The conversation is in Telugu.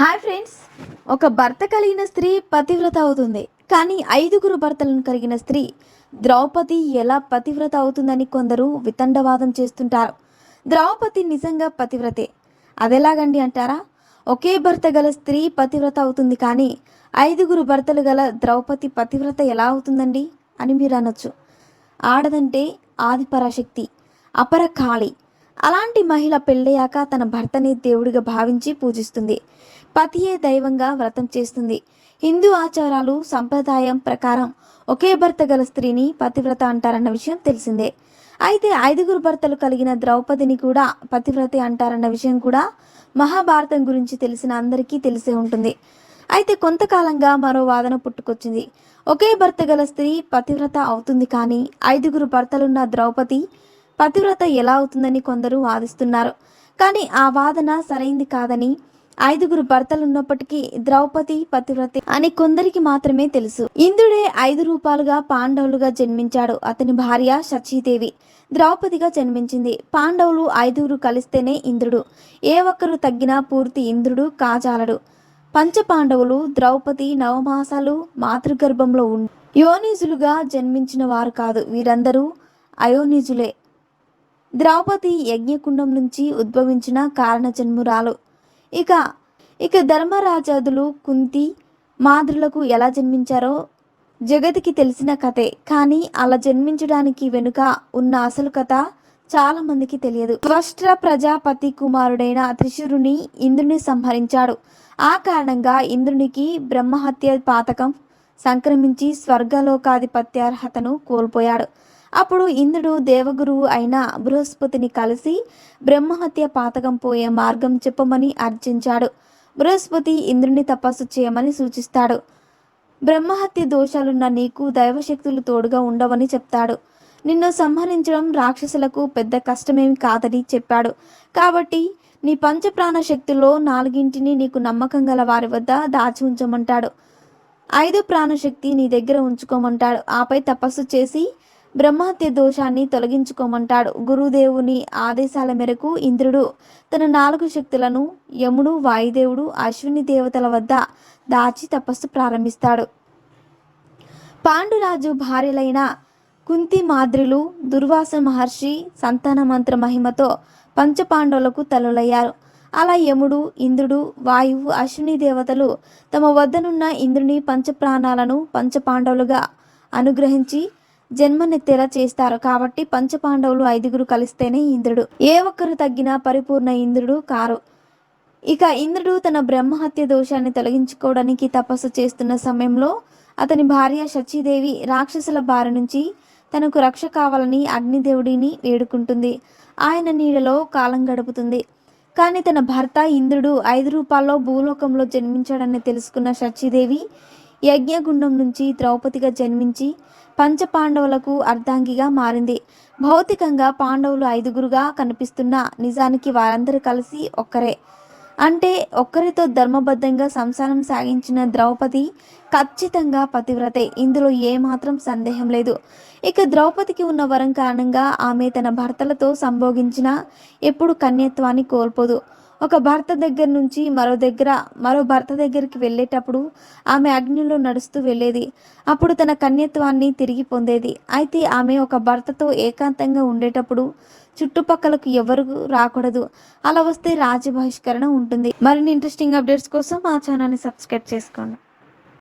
Hi friends. ఒక భర్త కలిగిన స్త్రీ పతివ్రత అవుతుంది. కానీ ఐదుగురు భర్తలను కలిగిన స్త్రీ ద్రౌపది ఎలా పతివ్రత అవుతుందని కొందరు వితండవాదం చేస్తుంటారు. ద్రౌపది నిజంగా పతివ్రతే. అదెలాగండి అంటారా? ఒకే భర్త గల స్త్రీ పతివ్రత అవుతుంది కానీ ఐదుగురు భర్తలు గల ద్రౌపది పతివ్రత ఎలా అవుతుందండి అని మీరు అనొచ్చు. ఆడదంటే ఆదిపరాశక్తి అపర కాళి అలాంటి మహిళ పెళ్ళయ్యాక తన భర్తని దేవుడిగా భావించి పూజిస్తుంది. పతియే దైవంగా వ్రతం చేస్తుంది. హిందూ ఆచారాలు సంప్రదాయం ప్రకారం ఒకే భర్త గల స్త్రీని పతివ్రత అంటారన్న విషయం తెలిసిందే. అయితే ఐదుగురు భర్తలు కలిగిన ద్రౌపదిని కూడా పతివ్రత అంటారన్న విషయం కూడా మహాభారతం గురించి తెలిసిన అందరికీ తెలిసే ఉంటుంది. అయితే కొంతకాలంగా మరో వాదన పుట్టుకొచ్చింది. ఒకే భర్త గల స్త్రీ పతివ్రత అవుతుంది కానీ ఐదుగురు భర్తలున్న ద్రౌపది పతివ్రత ఎలా అవుతుందని కొందరు వాదిస్తున్నారు. కానీ ఆ వాదన సరైంది కాదని ఐదుగురు భర్తలు ఉన్నప్పటికీ ద్రౌపది పతివ్రత అని కొందరికి మాత్రమే తెలుసు. ఇంద్రుడే ఐదు రూపాలుగా పాండవులుగా జన్మించాడు. అతని భార్య శచీదేవి ద్రౌపదిగా జన్మించింది. పాండవులు ఐదుగురు కలిస్తేనే ఇంద్రుడు. ఏ ఒక్కరు తగ్గినా పూర్తి ఇంద్రుడు కాజాలడు. పంచపాండవులు ద్రౌపది నవమాసాలు మాతృగర్భంలో ఉండి యోనిజులుగా జన్మించిన వారు కాదు. వీరందరూ అయోనిజులే. ద్రౌపది యజ్ఞకుండం నుంచి ఉద్భవించిన కారణజన్మురాలు. ఇక ఇక ధర్మరాజాదులు కుంతి మాద్రులకు ఎలా జన్మించారో జగతికి తెలిసిన కథే. కానీ అలా జన్మించడానికి వెనుక ఉన్న అసలు కథ చాలా మందికి తెలియదు. త్వష్ట్ర ప్రజాపతి కుమారుడైన త్రిశురుని ఇంద్రుని సంహరించాడు. ఆ కారణంగా ఇంద్రునికి బ్రహ్మహత్య పాతకం సంక్రమించి స్వర్గలోకాధిపత్యార్హతను కోల్పోయాడు. అప్పుడు ఇంద్రుడు దేవగురువు అయిన బృహస్పతిని కలిసి బ్రహ్మహత్య పాతకం పోయే మార్గం చెప్పమని అర్జించాడు బృహస్పతి ఇంద్రుని తపస్సు చేయమని సూచిస్తాడు. బ్రహ్మహత్య దోషాలున్న నీకు దైవశక్తులు తోడుగా ఉండవని చెప్తాడు. నిన్ను సంహరించడం రాక్షసులకు పెద్ద కష్టమేమి కాదని చెప్పాడు. కాబట్టి నీ పంచప్రాణ శక్తుల్లో నాలుగింటిని నీకు నమ్మకం గల వారి వద్ద దాచి ఉంచమంటాడు. ఐదు ప్రాణశక్తి నీ దగ్గర ఉంచుకోమంటాడు. ఆపై తపస్సు చేసి బ్రహ్మహత్య దోషాన్ని తొలగించుకోమంటాడు. గురుదేవుని ఆదేశాల మేరకు ఇంద్రుడు తన నాలుగు శక్తులను యముడు వాయుదేవుడు అశ్విని దేవతల వద్ద దాచి తపస్సు ప్రారంభిస్తాడు. పాండురాజు భార్యలైన కుంతి మాద్రిలు దుర్వాస మహర్షి సంతాన మంత్ర మహిమతో పంచపాండవులకు తలులయ్యారు అలా యముడు ఇంద్రుడు వాయువు అశ్విని దేవతలు తమ వద్దనున్న ఇంద్రుని పంచప్రాణాలను పంచపాండవులుగా అనుగ్రహించి జన్మనెత్తేలా చేస్తారు. కాబట్టి పంచపాండవులు ఐదుగురు కలిస్తేనే ఇంద్రుడు. ఏ ఒక్కరు తగ్గినా పరిపూర్ణ ఇంద్రుడు కారు. ఇక ఇంద్రుడు తన బ్రహ్మహత్య దోషాన్ని తొలగించుకోవడానికి తపస్సు చేస్తున్న సమయంలో అతని భార్య శచీదేవి రాక్షసుల బారి నుంచి తనకు రక్ష కావాలని అగ్నిదేవుడిని వేడుకుంటుంది. ఆయన నీడలో కాలం గడుపుతుంది. కానీ తన భర్త ఇంద్రుడు ఐదు రూపాల్లో భూలోకంలో జన్మించాడని తెలుసుకున్న శచీదేవి యజ్ఞగుండం నుంచి ద్రౌపదిగా జన్మించి పంచపాండవులకు అర్ధాంగిగా మారింది. భౌతికంగా పాండవులు ఐదుగురుగా కనిపిస్తున్న నిజానికి వారందరూ కలిసి ఒక్కరే. అంటే ఒక్కరితో ధర్మబద్ధంగా సంసారం సాగించిన ద్రౌపది ఖచ్చితంగా పతివ్రతే. ఇందులో ఏమాత్రం సందేహం లేదు. ఇక ద్రౌపదికి ఉన్న వరం కారణంగా ఆమె తన భర్తలతో సంభోగించిన ఎప్పుడు కన్యత్వాన్ని కోల్పోదు. ఒక భర్త దగ్గర నుంచి మరో దగ్గర మరో భర్త దగ్గరికి వెళ్ళేటప్పుడు ఆమె అగ్నిలో నడుస్తూ వెళ్ళేది. అప్పుడు తన కన్యత్వాన్ని తిరిగి పొందేది. అయితే ఆమె ఒక భర్తతో ఏకాంతంగా ఉండేటప్పుడు చుట్టుపక్కలకు ఎవరు రాకూడదు. అలా వస్తే రాజ్య బహిష్కరణ ఉంటుంది. మరిన్ని ఇంట్రెస్టింగ్ అప్డేట్స్ కోసం మా ఛానల్ని సబ్స్క్రైబ్ చేసుకోండి.